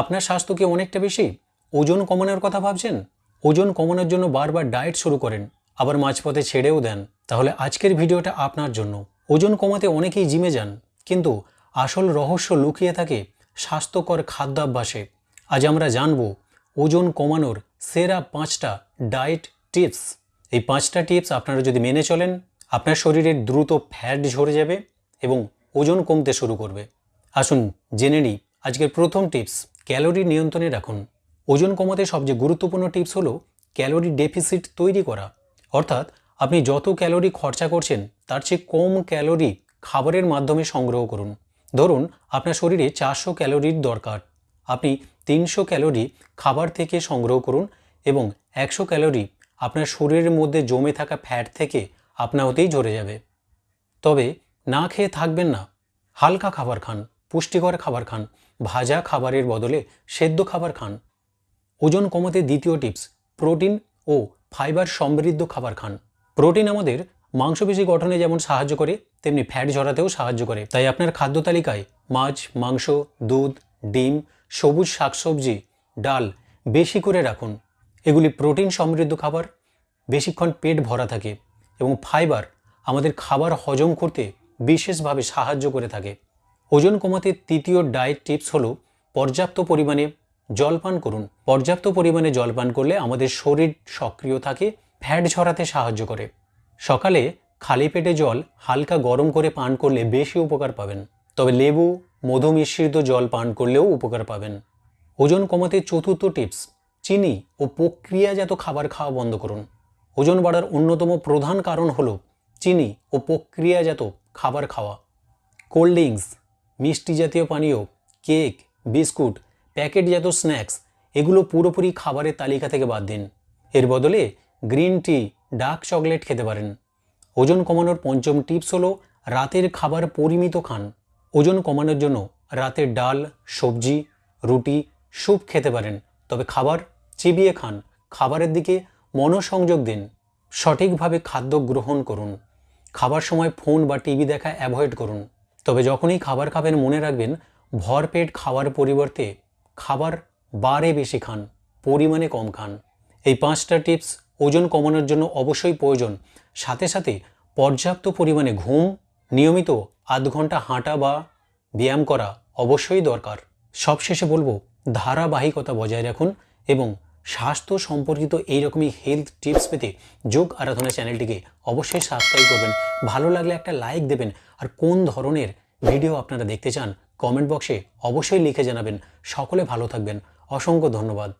আপনার স্বাস্থ্য কি অনেকটা বেশি? ওজন কমানোর কথা ভাবছেন? ওজন কমানোর জন্য বারবার ডায়েট শুরু করেন, আবার মাঝপথে ছেড়েও দেন। তাহলে আজকের ভিডিওটা আপনার জন্য। ওজন কমাতে অনেকেই জিমে যান, কিন্তু আসল রহস্য লুকিয়ে থাকে স্বাস্থ্যকর খাদ্যাভ্যাসে। আজ আমরা জানব ওজন কমানোর সেরা পাঁচটা ডায়েট টিপস। এই পাঁচটা টিপস আপনারা যদি মেনে চলেন, আপনার শরীরের দ্রুত ফ্যাট ঝরে যাবে এবং ওজন কমতে শুরু করবে। আসুন জেনে নিই আজকের প্রথম টিপস। ক্যালোরি নিয়ন্ত্রণে রাখুন। ওজন কমাতে সবচেয়ে গুরুত্বপূর্ণ টিপস হলো ক্যালোরি ডেফিসিট তৈরি করা। অর্থাৎ আপনি যত ক্যালোরি খরচা করছেন, তার চেয়ে কম ক্যালোরি খাবারের মাধ্যমে সংগ্রহ করুন। ধরুন, আপনার শরীরে চারশো ক্যালোরির দরকার। আপনি তিনশো ক্যালোরি খাবার থেকে সংগ্রহ করুন এবং একশো ক্যালোরি আপনার শরীরের মধ্যে জমে থাকা ফ্যাট থেকে আপনা হতেই ঝরে যাবে। তবে না খেয়ে থাকবেন না। হালকা খাবার খান। পুষ্টিকর খাবার খান, ভাজা খাবারের বদলে সেদ্ধ খাবার খান। ওজন কমাতে দ্বিতীয় টিপস, প্রোটিন ও ফাইবার সমৃদ্ধ খাবার খান। প্রোটিন আমাদের মাংসপেশি গঠনে যেমন সাহায্য করে, তেমনি ফ্যাট ঝরাতেও সাহায্য করে। তাই আপনার খাদ্য তালিকায় মাছ, মাংস, দুধ, ডিম, সবুজ শাকসবজি, ডাল বেশি করে রাখুন। এগুলি প্রোটিন সমৃদ্ধ খাবার, বেশিক্ষণ পেট ভরা থাকে এবং ফাইবার আমাদের খাবার হজম করতে বিশেষভাবে সাহায্য করে থাকে। ওজন কমাতে তৃতীয় ডায়েট টিপস হলো পর্যাপ্ত পরিমাণে জল পান করুন। পর্যাপ্ত পরিমাণে জল পান করলে আমাদের শরীর সক্রিয় থাকে ফ্যাট ঝরাতে সাহায্য করে। সকালে খালি পেটে জল হালকা গরম করে পান করলে বেশি উপকার পাবেন। তবে লেবু, মধু মিশ্রিত জল পান করলেও উপকার পাবেন। ওজন কমাতে চতুর্থ টিপস চিনি ও প্রক্রিয়াজাত খাবার খাওয়া বন্ধ করুন। ওজন বাড়ার অন্যতম প্রধান কারণ হলো চিনি ও প্রক্রিয়াজাত খাবার খাওয়া। কোল্ড ড্রিঙ্কস মিষ্টি জাতীয় পানীয়, কেক, বিস্কুট প্যাকেটজাত স্ন্যাক্স, এগুলো পুরোপুরি খাবারের তালিকা থেকে বাদ দিন। এর বদলে গ্রিন টি, ডার্ক চকলেট খেতে পারেন। ওজন কমানোর পঞ্চম টিপস হলো রাতের খাবার পরিমিত খান। ওজন কমানোর জন্য রাতে ডাল, সবজি, রুটি, স্যুপ খেতে পারেন, তবে খাবার চিবিয়ে খান। খাবারের দিকে মনোসংযোগ দিন। সঠিকভাবে খাদ্য গ্রহণ করুন। খাবার সময় ফোন বা টিভি দেখা অ্যাভয়েড করুন। তবে যখনই খাবার খাবেন মনে রাখবেন ভরপেট খাওয়ার পরিবর্তে খাবার বারে বেশি খান, পরিমাণে কম খান। এই পাঁচটা টিপস ওজন কমানোর জন্য অবশ্যই প্রয়োজন। সাথে সাথে পর্যাপ্ত পরিমাণে ঘুম, নিয়মিত আধ ঘণ্টা হাঁটা বা ব্যায়াম করা অবশ্যই দরকার। সবশেষে বলব, ধারাবাহিকতা বজায় রাখুন এবং স্বাস্থ্য সম্পর্কিত এইরকমই হেলথ টিপস পেতে যোগ আরাধনা চ্যানেলটিকে অবশ্যই সাবস্ক্রাইব করবেন। ভালো লাগলে একটা লাইক দেবেন। আর কোন ধরনের ভিডিও আপনারা দেখতে চান কমেন্ট বক্সে অবশ্যই লিখে জানাবেন। সকলে ভালো থাকবেন। অসংখ্য ধন্যবাদ।